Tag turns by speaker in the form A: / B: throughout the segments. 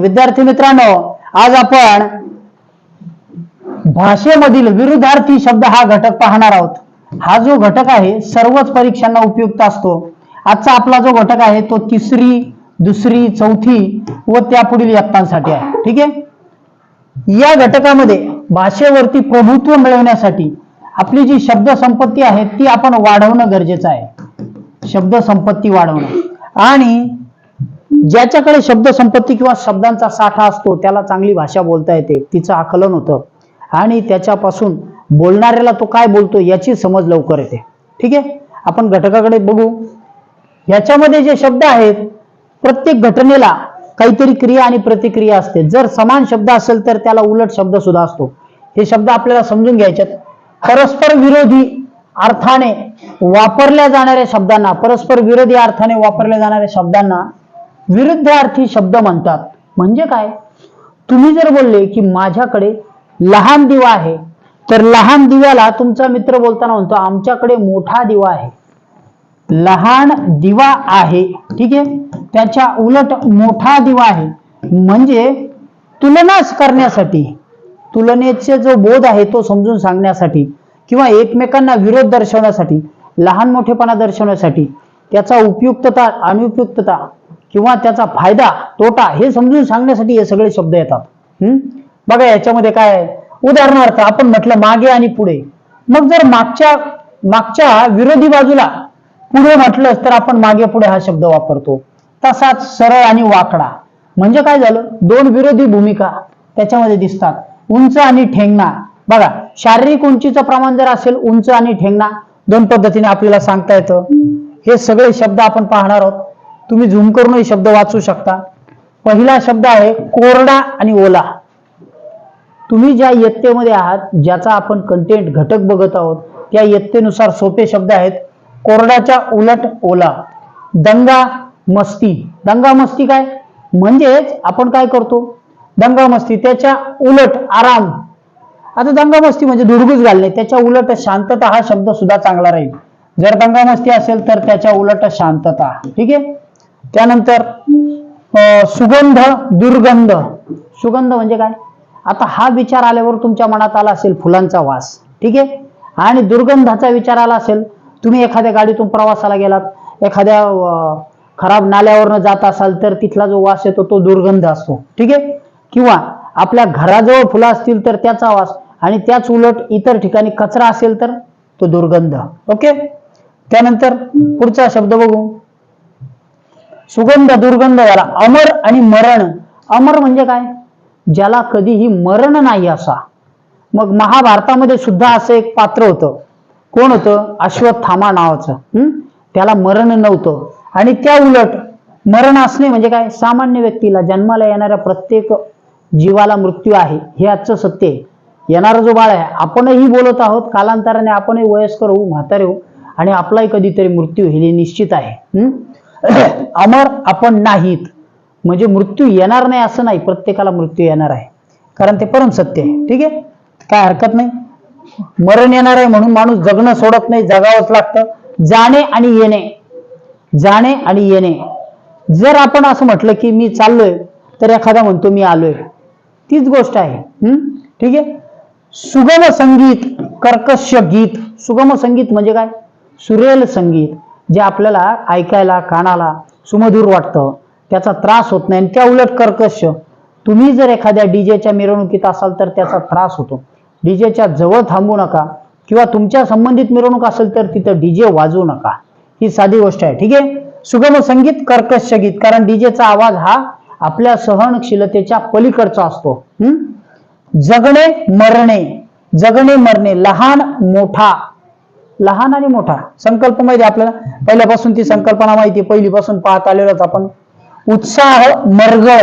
A: विद्यार्थी मित्रांनो आज आपण भाषेमधील विरुद्धार्थी शब्द हा घटक पाहणार आहोत. हा जो घटक आहे सर्वच परीक्षांना उपयुक्त असतो. आजचा आपला जो घटक आहे तो तिसरी दुसरी चौथी व त्यापुढील इयत्तांसाठी आहे. ठीक आहे? या घटकामध्ये भाषेवरती प्रभुत्व मिळवण्यासाठी आपली जी शब्द संपत्ती आहे ती आपण वाढवणं गरजेचं आहे. शब्द संपत्ती वाढवणं. आणि ज्याच्याकडे शब्द संपत्ती किंवा शब्दांचा साठा असतो त्याला चांगली भाषा बोलता येते. तिचं आकलन होतं. आणि त्याच्यापासून बोलणाऱ्याला तो काय बोलतो याची समज लवकर येते. ठीक आहे? आपण घटकाकडे बघू. याच्यामध्ये जे शब्द आहेत प्रत्येक घटनेला काहीतरी क्रिया आणि प्रतिक्रिया असते. जर समान शब्द असेल तर त्याला उलट शब्द सुद्धा असतो. हे शब्द आपल्याला समजून घ्यायच्यात परस्पर विरोधी अर्थाने वापरल्या जाणाऱ्या शब्दांना परस्पर विरोधी अर्थाने वापरल्या जाणाऱ्या शब्दांना विरुद्धार्थी शब्द म्हणतात. म्हणजे काय? तुम्ही जर बोलले की माझ्याकडे लहान दिवा आहे तर लहान दिव्याला तुमचा मित्र बोलताना म्हणतो आमच्याकडे मोठा दिवा आहे. लहान दिवा आहे. ठीक आहे? त्याच्या उलट मोठा दिवा आहे. म्हणजे तुलनाच करण्यासाठी तुलनेचे जो बोध आहे तो समजून सांगण्यासाठी किंवा एकमेकांना विरोध दर्शवण्यासाठी लहान मोठेपणा दर्शवण्यासाठी त्याचा उपयुक्तता अनुपयुक्तता किंवा त्याचा फायदा तोटा हे समजून सांगण्यासाठी हे सगळे शब्द येतात. बघा याच्यामध्ये काय उदाहरणार्थ आपण म्हटलं मागे आणि पुढे. मग जर मागच्या मागच्या विरोधी बाजूला पुढे म्हटलं तर आपण मागे पुढे हा शब्द वापरतो. तसाच सरळ आणि वाकडा. म्हणजे काय झालं? दोन विरोधी भूमिका त्याच्यामध्ये दिसतात. उंच आणि ठेंगणा. बघा शारीरिक उंचीचं प्रमाण जर असेल उंच आणि ठेंगणा दोन पद्धतीने आपल्याला सांगता येतं. हे सगळे शब्द आपण पाहणार आहोत. तुम्ही झूम करून हे शब्द वाचू शकता. पहिला शब्द आहे कोरडा आणि ओला. तुम्ही ज्या इयत्तेमध्ये आहात ज्याचा आपण कंटेंट घटक बघत आहोत त्या इयत्तेनुसार सोपे शब्द आहेत कोरडाच्या उलट ओला. दंगा मस्ती. दंगा मस्ती काय? म्हणजेच आपण काय करतो? दंगा मस्ती त्याच्या उलट आराम. आता दंगा मस्ती म्हणजे दुर्गुज घालणे. त्याच्या उलट शांतता हा शब्द सुद्धा चांगला राहील. जर दंगा मस्ती असेल तर त्याच्या उलट शांतता. ठीक आहे? त्यानंतर सुगंध दुर्गंध. सुगंध म्हणजे काय? आता हा विचार आल्यावर तुमच्या मनात आला असेल फुलांचा वास. ठीक आहे? आणि दुर्गंधाचा विचार आला असेल तुम्ही एखाद्या गाडीतून प्रवासाला गेलात एखाद्या खराब नाल्यावरनं जात असाल तर तिथला जो वास येतो तो दुर्गंध असतो. ठीक आहे? किंवा आपल्या घराजवळ फुलं असतील तर त्याचा वास आणि त्याच उलट इतर ठिकाणी कचरा असेल तर तो दुर्गंध. ओके? त्यानंतर पुढचा शब्द बघू. सुगंध दुर्गंध झाला अमर आणि मरण. अमर म्हणजे काय? ज्याला कधीही मरण नाही असा. मग महाभारतामध्ये सुद्धा असं एक पात्र होतं. कोण होतं? अश्वत्थामा नावाचं. त्याला मरण नव्हतं. आणि त्या उलट मरण असणे म्हणजे काय? सामान्य व्यक्तीला जन्माला येणाऱ्या प्रत्येक जीवाला मृत्यू आहे. हे आजचं सत्य आहे. येणारा जो बाळ आहे आपणही बोलत आहोत. कालांतराने आपणही वयस्कर होऊ म्हातारे होऊ. आणि आपलाही कधीतरी मृत्यू हे निश्चित आहे. हम्म अमर आपण नाहीत. म्हणजे मृत्यू येणार नाही असं नाही प्रत्येकाला मृत्यू येणार आहे. कारण ते परम सत्य आहे ठीक आहे? काय हरकत नाही? मरण येणार आहे म्हणून माणूस जगणं सोडत नाही जगावंच लागतं. जाणे आणि येणे. जाणे आणि येणे. जर आपण असं म्हटलं की मी चाललोय तर एखादा म्हणतो मी आलोय. तीच गोष्ट आहे हम्म ठीक आहे? सुगम संगीत कर्कश गीत. सुगम संगीत म्हणजे काय? सुरेल संगीत. जे आपल्याला ऐकायला कानाला सुमधूर वाटतं त्याचा त्रास होत नाही आणि त्या उलट कर्कश तुम्ही जर एखाद्या डीजेच्या मिरवणुकीत असाल तर त्याचा त्रास होतो. डीजेच्या जवळ थांबू नका किंवा तुमच्या संबंधित मिरवणूक असेल तर तिथं डीजे वाजवू नका. ही साधी गोष्ट आहे ठीक आहे? सुगम संगीत कर्कश गीत कारण डीजेचा आवाज हा आपल्या सहनशीलतेच्या पलीकडचा असतो. हम्म जगणे मरणे जगणे मरणे लहान मोठा लहान आणि मोठा. संकल्प माहिती आपल्याला? पहिल्यापासून ती संकल्पना माहिती पहिलीपासून पाहत आलेलोच आपण. उत्साह मरगळ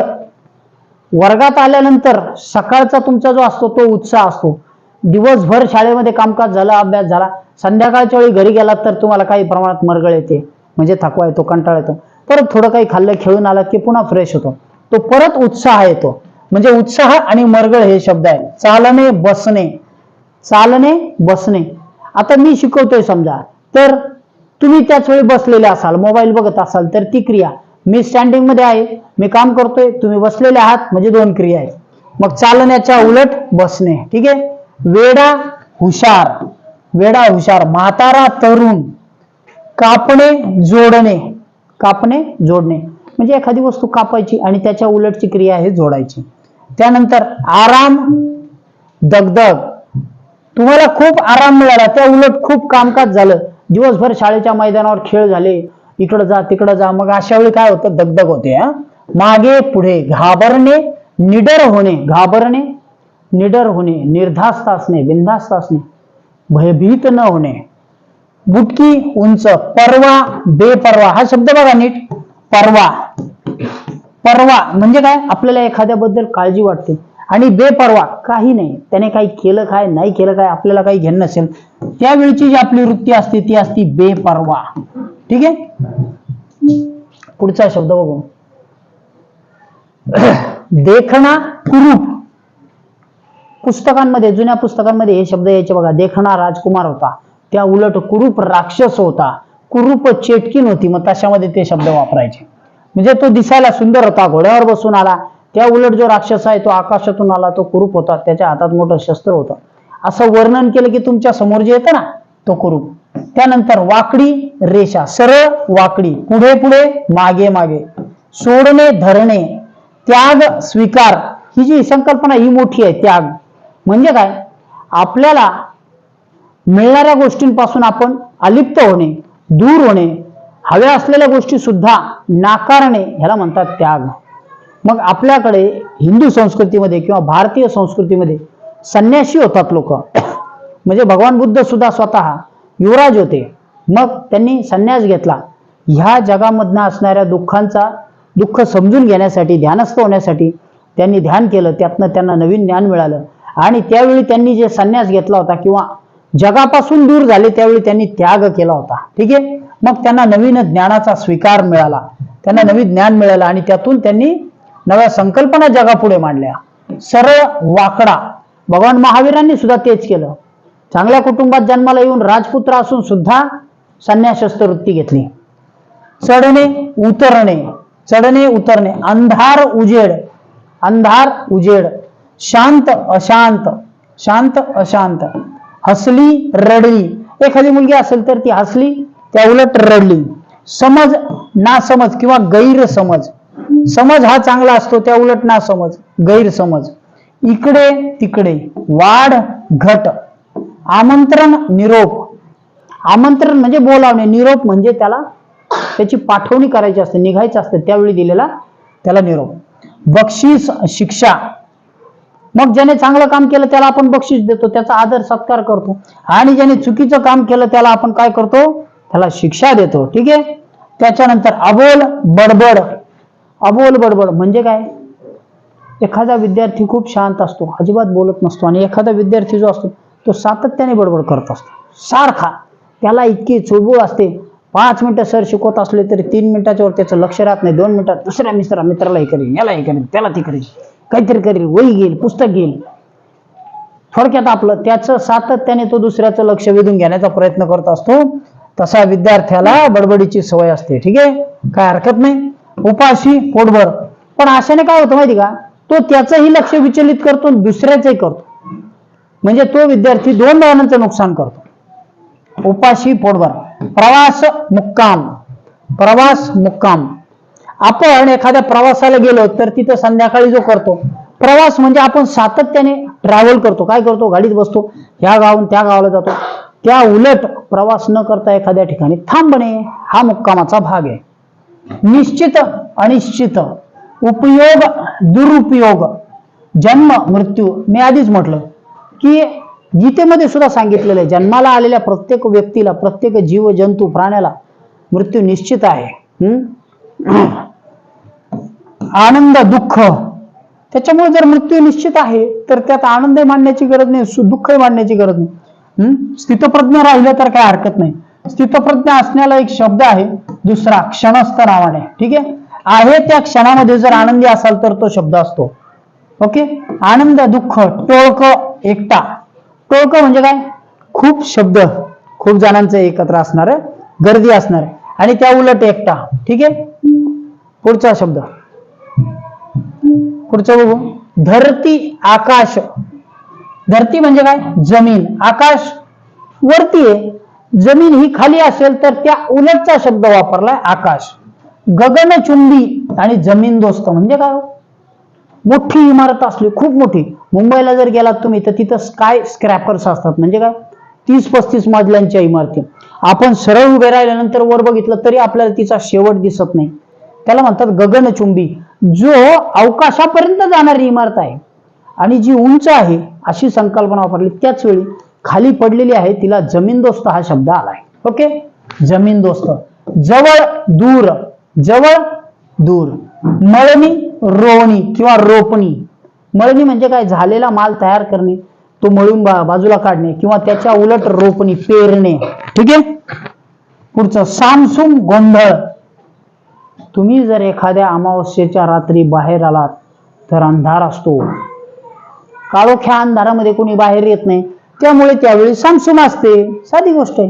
A: वर्गात आल्यानंतर सकाळचा तुमचा जो असतो तो उत्साह असतो. दिवसभर शाळेमध्ये कामकाज झाला अभ्यास झाला. संध्याकाळच्या वेळी घरी गेलात तर तुम्हाला काही प्रमाणात मरगळ येते. म्हणजे थकवा येतो कंटाळा येतो. परत थोडं काही खाल्लं खेळून आलात की पुन्हा फ्रेश होतो. तो परत उत्साह येतो. म्हणजे उत्साह आणि मरगळ हे शब्द आहे चालणे बसणे. चालणे बसणे. आता मी शिकवतोय समजा. तर तुम्ही त्याच वेळी बसलेले असाल मोबाईल बघत असाल तर ती क्रिया. मी स्टँडिंगमध्ये आहे मी काम करतोय तुम्ही बसलेले आहात म्हणजे दोन क्रिया आहेत. मग चालण्याच्या उलट बसणे ठीक आहे? वेडा हुशार. वेडा हुशार. म्हातारा तरुण. कापणे जोडणे. कापणे जोडणे. म्हणजे एखादी वस्तू कापायची आणि त्याच्या उलटची क्रिया आहे जोडायची. त्यानंतर आराम दगदग. तुम्हाला खूप आराम मिळाला. त्या उलट खूप कामकाज झालं. दिवसभर शाळेच्या मैदानावर खेळ झाले. इकडं जा तिकडं जा. मग अशा वेळी काय होतं? दगदग होते हा. मागे पुढे. घाबरणे निडर होणे. घाबरणे निडर होणे. निर्धास्त असणे बिंधास्त असणे. भयभीत न होणे. बुटकी उंच. परवा बेपरवा. हा शब्द बघा नीट. परवा. परवा. म्हणजे काय? आपल्याला एखाद्याबद्दल काळजी वाटते. आणि बेपरवा काही नाही. त्याने काही केलं काय नाही केलं काय आपल्याला काही घेणं नसेल. त्यावेळची जी आपली वृत्ती असते ती असती बेपरवा. ठीक आहे? पुढचा शब्द बघू. देखणा कुरूप पुस्तकांमध्ये जुन्या पुस्तकांमध्ये हे शब्द यायचे बघा. देखणा राजकुमार होता. त्या उलट कुरूप राक्षस होता. कुरूप चेटकीन होती. मग तशामध्ये ते शब्द वापरायचे. म्हणजे तो दिसायला सुंदर होता. घोड्यावर बसून आला. त्या उलट जो राक्षस आहे तो आकाशातून आला तो कुरूप होता त्याच्या हातात मोठं शस्त्र होतं. असं वर्णन केलं की तुमच्यासमोर जे येतं ना तो कुरूप. त्यानंतर वाकडी रेषा सरळ वाकडी पुढे पुढे मागे मागे. सोडणे धरणे त्याग स्वीकार ही जी संकल्पना ही मोठी आहे त्याग. म्हणजे काय? आपल्याला मिळणाऱ्या गोष्टींपासून आपण अलिप्त होणे दूर होणे हव्या असलेल्या गोष्टी सुद्धा नाकारणे ह्याला म्हणतात त्याग. मग आपल्याकडे हिंदू संस्कृतीमध्ये किंवा भारतीय संस्कृतीमध्ये संन्यासी होतात लोक. म्हणजे भगवान बुद्ध सुद्धा स्वतः युवराज होते. मग त्यांनी संन्यास घेतला. ह्या जगामधनं असणाऱ्या दुःखांचा दुःख समजून घेण्यासाठी ध्यानस्थ होण्यासाठी त्यांनी ध्यान केलं. त्यातनं त्यांना नवीन ज्ञान मिळालं. आणि त्यावेळी त्यांनी जे संन्यास घेतला होता किंवा जगापासून दूर झाले त्यावेळी त्यांनी त्याग केला होता. ठीक आहे? मग त्यांना नवीन ज्ञानाचा स्वीकार मिळाला. त्यांना नवीन ज्ञान मिळालं आणि त्यातून त्यांनी नव्या संकल्पना जगापुढे मांडल्या. सरळ वाकडा. भगवान महावीरांनी सुद्धा तेच केलं. चांगल्या कुटुंबात जन्माला येऊन राजपुत्र असून सुद्धा संन्यासस्थ वृत्ती घेतली. चढणे उतरणे. चढणे उतरणे. अंधार उजेड. अंधार उजेड. शांत अशांत. शांत अशांत. हसली रडली. एखादी मुलगी असेल तर ती हसली त्या उलट रडली. समज नासमज किंवा गैरसमज. समज हा चांगला असतो त्या उलट नासमज गैरसमज. इकडे तिकडे. वाढ घट. आमंत्रण निरोप. आमंत्रण म्हणजे बोलावणे. निरोप म्हणजे त्याला त्याची पाठवणी करायची असते निघायचं असतं त्यावेळी दिलेला त्याला निरोप. बक्षीस शिक्षा. मग ज्याने चांगलं काम केलं त्याला आपण बक्षीस देतो त्याचा आदर सत्कार करतो. आणि ज्याने चुकीचं काम केलं त्याला आपण काय करतो? त्याला शिक्षा देतो. ठीक आहे? त्याच्यानंतर अबोल बडबड. अबोल बडबड. म्हणजे काय? एखादा विद्यार्थी खूप शांत असतो अजिबात बोलत नसतो आणि एखादा विद्यार्थी जो असतो तो सातत्याने बडबड करत असतो. सारखा. त्याला इतकी चुळबुळ असते. पाच मिनिटं सर शिकवत असले तरी तीन मिनिटाच्या वर त्याचं लक्ष राहत नाही. दोन मिनिटात दुसऱ्या मित्रा मित्राला हे करेल याला हे करेल त्याला ते करेल काहीतरी करेल वही घेईल पुस्तक घेईल. थोडक्यात आपलं त्याचं सातत्याने तो दुसऱ्याचं लक्ष वेधून घेण्याचा प्रयत्न करत असतो. तसा विद्यार्थ्याला बडबडीची सवय असते. ठीक आहे? काय हरकत नाही? उपाशी पोटभर. पण अशाने काय होतं माहिती का? तो त्याचंही लक्ष विचलित करतो दुसऱ्याचंही करतो. म्हणजे तो विद्यार्थी दोन जणांचं नुकसान करतो. उपाशी पोटभर. प्रवास मुक्काम. प्रवास मुक्काम. आपण एखाद्या प्रवासाला गेलो तर तिथं संध्याकाळी जो करतो प्रवास म्हणजे आपण सातत्याने ट्रॅव्हल करतो. काय करतो? गाडीत बसतो. ह्या गावून त्या गावाला जातो. त्या उलट प्रवास न करता एखाद्या ठिकाणी थांबणे हा मुक्कामाचा भाग आहे. निश्चित अनिश्चित उपयोग दुरुपयोग. जन्म मृत्यू. मी आधीच म्हटलं की गीतेमध्ये सुद्धा सांगितलेलं आहे जन्माला आलेल्या प्रत्येक व्यक्तीला प्रत्येक जीव जंतू प्राण्याला मृत्यू निश्चित आहे. हम्म? आनंद दुःख. त्याच्यामुळे जर मृत्यू निश्चित आहे तर त्यात आनंद मांडण्याची गरज नाही सु- दुःखही मांडण्याची गरज नाही. हम्म? स्थितप्रज्ञ राहिलं तर काय हरकत नाही. स्थितप्रज्ञ असण्याला एक शब्द आहे दुसरा क्षणस्थ नावाने ठीक आहे? आहे त्या क्षणामध्ये जर आनंदी असाल तर तो शब्द असतो. ओके? आनंद दुःख टोळक एकटा टोळक म्हणजे काय? खूप शब्द खूप जणांचं एकत्र असणार गर्दी असणार. आणि त्या उलट एकटा ठीक आहे? पुढचा शब्द. पुढचं बघू. धरती आकाश. धरती म्हणजे काय? जमीन. आकाश वरती आहे. जमीन ही खाली असेल तर त्या उलटचा शब्द वापरलाय आकाश. गगनचुंबी आणि जमीन दोस्त म्हणजे काय हो? मोठी इमारत असली खूप मोठी. मुंबईला जर गेलात तुम्ही तर तिथं स्काय स्क्रॅपर्स असतात. म्हणजे काय? तीस पस्तीस मजल्यांच्या इमारती. आपण सरळ उभे राहिल्यानंतर वर बघितलं तरी आपल्याला तिचा शेवट दिसत नाही. त्याला म्हणतात गगनचुंबी जो अवकाशापर्यंत जाणारी इमारत आहे. आणि जी उंच आहे अशी संकल्पना वापरली त्याच वेळी खाली पडलेली आहे तिला जमीनदोस्त हा शब्द आलाय. ओके जमीनदोस्त जवळ दूर. जवळ दूर. मळणी रोवणी किंवा रोपणी. मळणी म्हणजे काय? झालेला माल तयार करणे तो मळून बाजूला काढणे किंवा त्याच्या उलट रोपणी पेरणे. ठीक आहे? पुढचं सामसूम गोंधळ. तुम्ही जर एखाद्या अमावस्येच्या रात्री बाहेर आलात तर अंधार असतो. काळोख्या अंधारामध्ये कोणी बाहेर येत नाही. त्यामुळे त्यावेळी सामसूम असते. साधी गोष्ट आहे.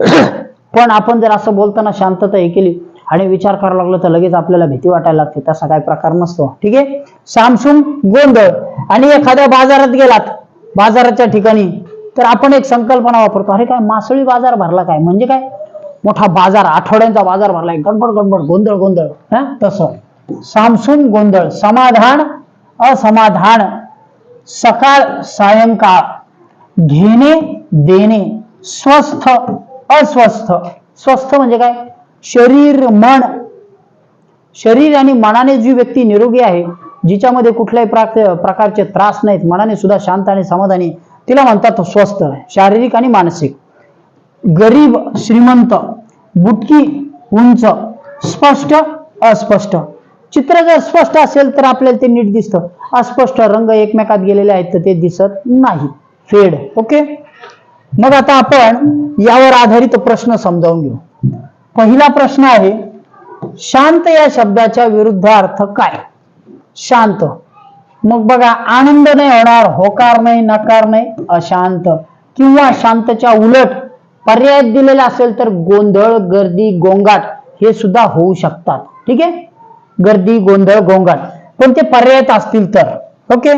A: पण आपण जर असं बोलताना शांतता हे केली आणि विचार करायला लागलो तर लगेच आपल्याला भीती वाटायला लागते. तसा काही प्रकार नसतो. ठीक आहे? सामसूम गोंधळ. आणि एखाद्या बाजारात गेलात बाजाराच्या ठिकाणी तर आपण एक संकल्पना वापरतो. अरे काय मासळी बाजार भरला काय? म्हणजे काय? मोठा बाजार आठवड्यांचा बाजार भरलाय गडबड गडबड गोंधळ गोंधळ. हा? तसं. सामसूम गोंधळ. समाधान असमाधान. सकाळ सायंकाळ. घेणे देणे स्वस्थ अस्वस्थ. स्वस्थ म्हणजे काय? शरीर मन. शरीर आणि मनाने जी व्यक्ती निरोगी आहे जिच्यामध्ये कुठल्याही प्रकारचे त्रास नाहीत मनाने सुद्धा शांत आणि समाधानी तिला म्हणतात स्वस्थ शारीरिक आणि मानसिक. गरीब श्रीमंत बुटकी उंच स्पष्ट अस्पष्ट. चित्र जर स्पष्ट असेल तर आपल्याला ते नीट दिसतं. अस्पष्ट रंग एकमेकात गेलेले आहेत तर ते दिसत नाही. फेड ओके? मग आता आपण यावर आधारित प्रश्न समजावून घेऊ. पहिला प्रश्न आहे शांत या शब्दाच्या विरुद्ध अर्थ काय? शांत. मग बघा आनंद नाही होणार होकार नाही नकार नाही अशांत. किंवा शांतच्या उलट पर्याय दिलेला असेल तर गोंधळ गर्दी गोंगाट हे सुद्धा होऊ शकतात. ठीक आहे? गर्दी गोंधळ गोंगाट. पण ते पर्यायत असतील तर? ओके?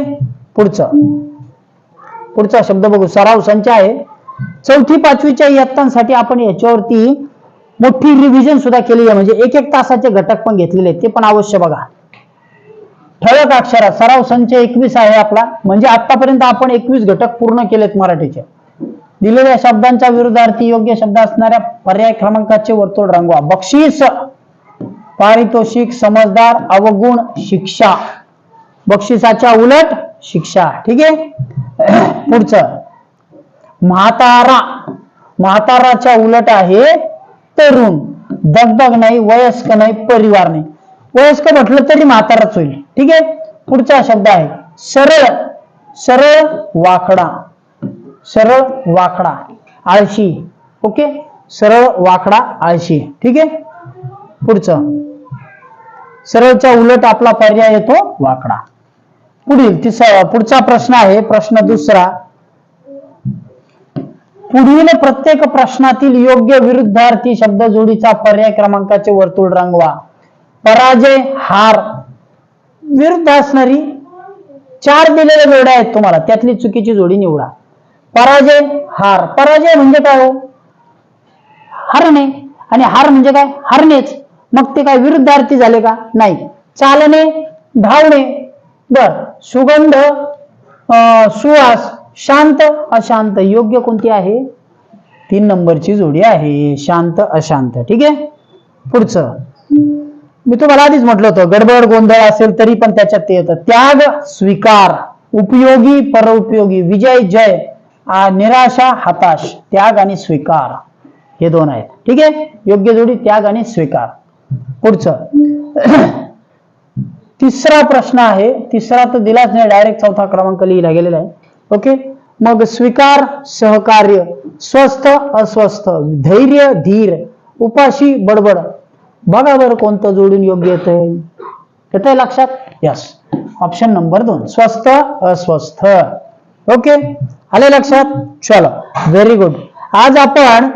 A: पुढचं. पुढचा शब्द बघू. सराव संच आहे. चौथी पाचवीच्या इयत्तांसाठी आपण याच्यावरती मोठी रिव्हिजन सुद्धा केली आहे. म्हणजे एक एक तासाचे घटक पण घेतलेले आहेत. ते पण अवश्य बघा. ठळक अक्षरात सराव संच एकवीस आहे आपला. म्हणजे आतापर्यंत आपण एकवीस घटक पूर्ण केलेत मराठीचे. दिलेल्या शब्दांच्या विरुद्धार्थी योग्य शब्द असणाऱ्या पर्याय क्रमांकाचे वर्तुळ रंगवा बक्षीस पारितोषिक समजदार अवगुण शिक्षा. बक्षिसाच्या उलट शिक्षा. ठीक आहे? पुढचं. म्हातारा. म्हाताराच्या उलट आहे तरुण. दगदग नाही वयस्क नाही परिवार नाही. वयस्क म्हटलं तरी म्हाताराच होईल. ठीक आहे? पुढचा शब्द आहे. सरळ. सरळ वाकडा. सरळ वाकडा. आळशी. ओके? सरळ वाकडा आळशी. ठीक आहे? पुढचं. सरळच्या उलट आपला पर्याय येतो वाकडा. पुढील तिसरा पुढचा प्रश्न आहे प्रश्न दुसरा. पुढील प्रत्येक प्रश्नातील योग्य विरुद्धार्थी शब्द जोडीचा पर्याय क्रमांकाचे वर्तुळ रंगवा. पराजय हार. विरुद्ध असणारी चार दिलेल्या जोड्या आहेत तुम्हाला त्यातली चुकीची जोडी निवडा. पराजय हार. पराजय म्हणजे काय हो? हरणे. आणि हार म्हणजे काय? हरणेच मग ते काय विरुद्धार्थी झाले का? नाही. चालणे धावणे. बर. सुगंध अं, सुवास शांत अशांत. योग्य कोणती आहे? तीन नंबरची जोडी आहे. शांत अशांत. ठीक आहे? पुढचं. मी तुम्हाला आधीच म्हटलं होतं गडबड गोंधळ असेल तरी पण त्याच्यात ते येतं. त्याग स्वीकार उपयोगी परउपयोगी विजय जय निराशा हताश त्याग आणि स्वीकार. हे दोन आहेत. ठीक आहे? योग्य जोडी त्याग आणि स्वीकार. पुढचं. तिसरा प्रश्न आहे. तिसरा तर दिलाच नाही. डायरेक्ट चौथा क्रमांक लिहिला गेलेला आहे. ओके मग स्वीकार सहकार्य स्वस्थ अस्वस्थ धैर्य धीर उपाशी बडबड. बघा बरं कोणतं जोडून योग्य येतंय. आहे लक्षात? यस ऑप्शन नंबर दोन. स्वस्थ अस्वस्थ. ओके आले लक्षात? चलो. व्हेरी गुड आज आपण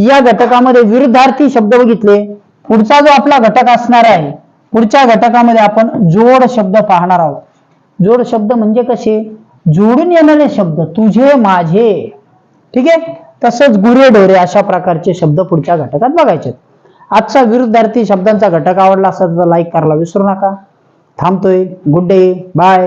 A: या घटकामध्ये विरुद्धार्थी शब्द बघितले. पुढचा जो आपला घटक असणार आहे पुढच्या घटकामध्ये आपण जोड शब्द पाहणार आहोत. जोड शब्द म्हणजे कसे? जोडून येणारे शब्द तुझे माझे. ठीक आहे? तसंच गुरे ढोरे अशा प्रकारचे शब्द पुढच्या घटकात बघायचे आजचा विरुद्धार्थी शब्दांचा घटक आवडला असेल तर लाईक करायला विसरू नका. थांबतोय. Good day bye